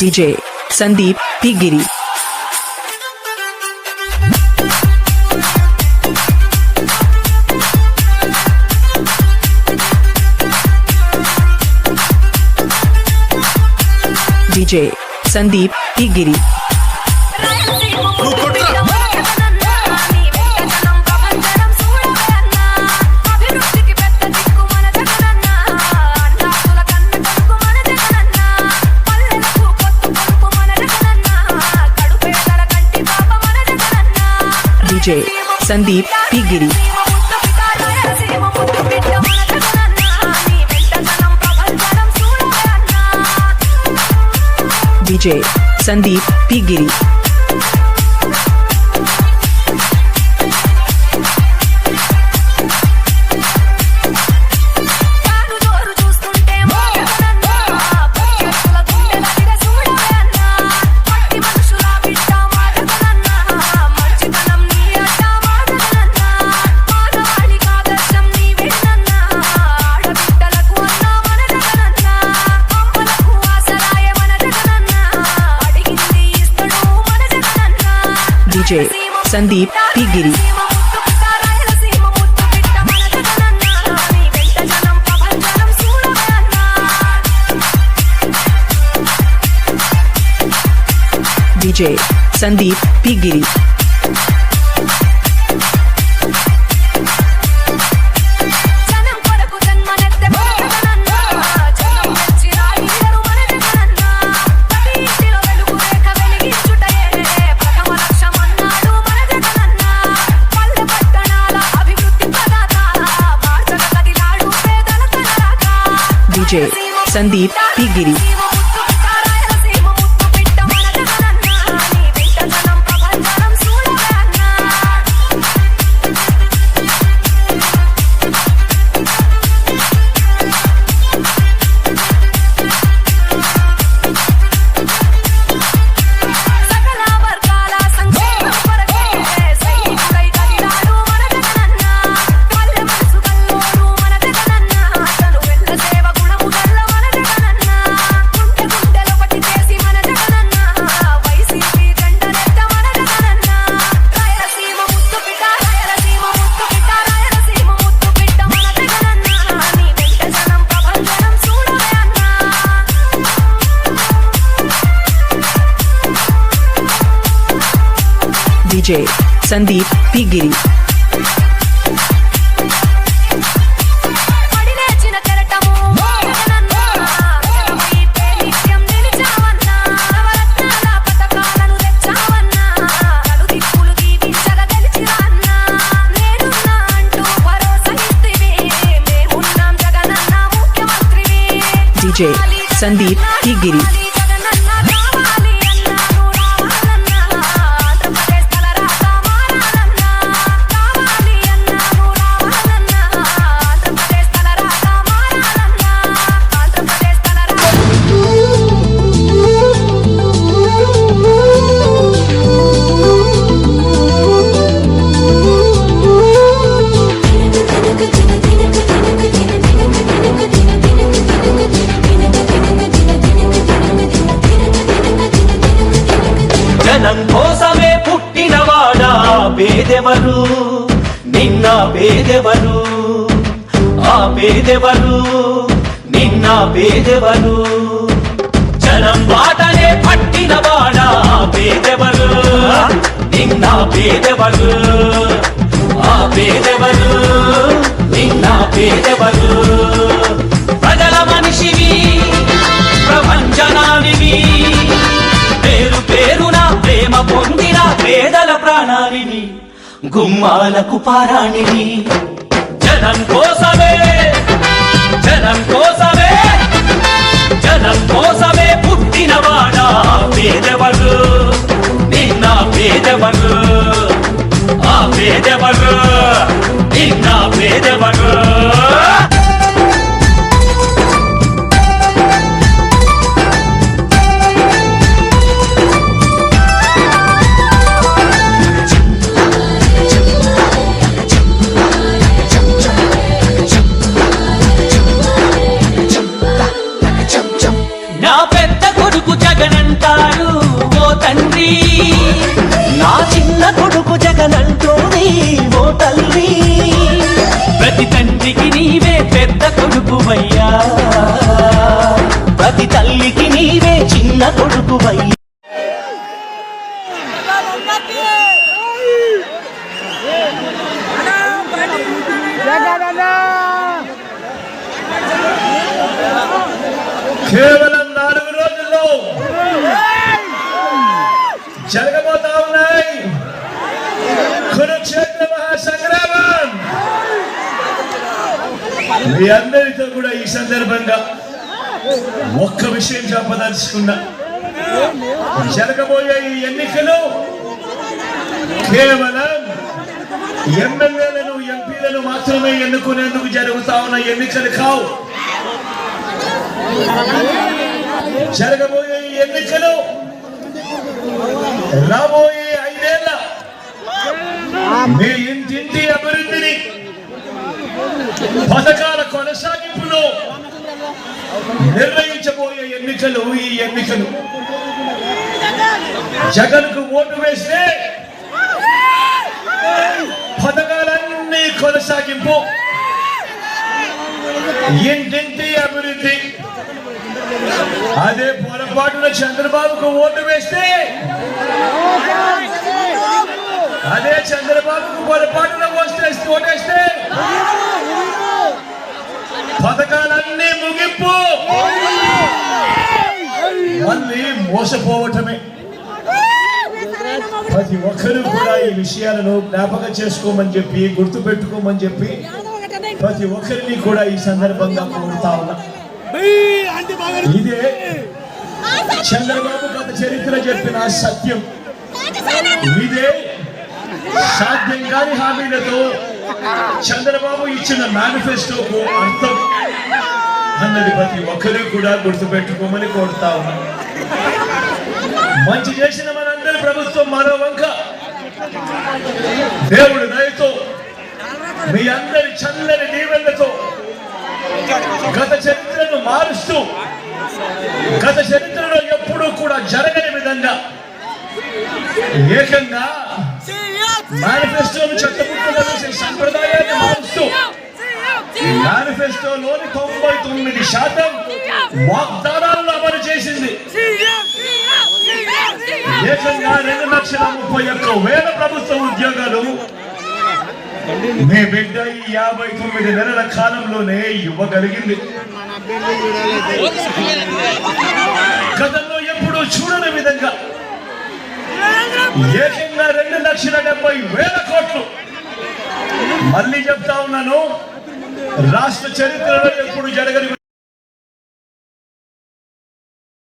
DJ Sandeep Tigiri DJ Sandeep Tigiri DJ Sandeep Pigiri DJ Sandeep Pigiri DJ Sandeep Pigiri DJ Sandeep Pigiri Sandeep P. DJ Sandeep P. Giri. పడి లేచిన కెరటము జగనన్న పేదెవరు? నిన్న పేదెవరు? ఆ పేదెవరు? నిన్న పేదెవరు? జనం బాటనే పట్టినవాడా పేదెవరు? నిన్న పేదెవరు? ఆ పేదెవరు? నిన్న పేదెవరు? ప్రజల మనిషివి ప్రపంచనానివి. పేరు పేరున ప్రేమ పొందిన పేదల ప్రాణానివి. గుమ్మాలకు పారాణివి జనం కోసమే జనం కోసమే జనం కోసమే పుట్టినవాడా పేదవరు నిన్న పేదవరు ఆ పేదవరు కేవలం నాలుగు రోజుల్లో జరగబోతా ఉన్నాయి. కురుక్షేత్ర మహాసంగ్రామం. మీ అందరితో కూడా ఈ సందర్భంగా ఒక్క విషయం చెప్పదలుచుకున్నా. జరగబోయే ఈ ఎన్నికలు కేవలం ఎమ్మెల్యేలను ఎంపీలను మాత్రమే ఎన్నుకునేందుకు జరుగుతా ఉన్న ఎన్నికలు కావు. జరగబోయే ఎన్నికలు రాబోయే ఐదేళ్ళ మీ ఇంటింటి అభివృద్ధిని పథకాల కొనసాగింపును నిర్ణయించబోయే ఎన్నికలు ఈ ఎన్నికలు. జగన్కు ఓటు వేస్తే పథకాల కొనసాగింపు. ఇంటింటి అభివృద్ధి. అదే పొరపాటున చంద్రబాబుకు ఓటు వేస్తే అదే చంద్రబాబుకు పొరపాటున ఓస్తే ఓటేస్తే పథకాలన్నీ ముగింపు. మళ్ళీ మోసపోవటమే. ప్రతి ఒక్కరూ కూడా ఈ విషయాలను జ్ఞాపకం చేసుకోమని చెప్పి గుర్తు పెట్టుకోమని చెప్పి ప్రతి ఒక్కరిని కూడా ఈ సందర్భంగా కోరుతా ఉన్నా. ఇదే చంద్రబాబు గత చరిత్ర చెప్పిన సత్యం. ఇదే సాధ్యం కాని హామీలతో చంద్రబాబు ఇచ్చిన మేనిఫెస్టోకు అర్థం. అన్నది ప్రతి ఒక్కరూ కూడా గుర్తుపెట్టుకోమని కోరుతా ఉన్నాం. మంచి చేసిన మనందరి ప్రభుత్వం మరో వంక. దేవుడు దయతో మీ అందరి చల్లని దీవెనలతో గత చరిత్రను మారుస్తూ గత చరిత్రలో ఎప్పుడూ కూడా జరగని విధంగా ఏకంగా మేనిఫెస్టోను చట్టబుక్కులో వేసే సంప్రదాయాన్ని మారుస్తూ మేనిఫెస్టోలోని తొంభై తొమ్మిది శాతం వాగ్దానం ఏకంగా రెండు లక్షల ముప్పై ఒక్క వేల ప్రభుత్వ ఉద్యోగాలు. మీ బిడ్డ ఈ యాభై తొమ్మిది నెలల కాలంలోనే ఇవ్వగలిగింది. గతంలో ఎప్పుడూ చూడని విధంగా ఏకంగా రెండు లక్షల డెబ్బై వేల కోట్లు. మళ్ళీ చెప్తా ఉన్నాను రాష్ట్ర చరిత్రలో ఎప్పుడు జరగని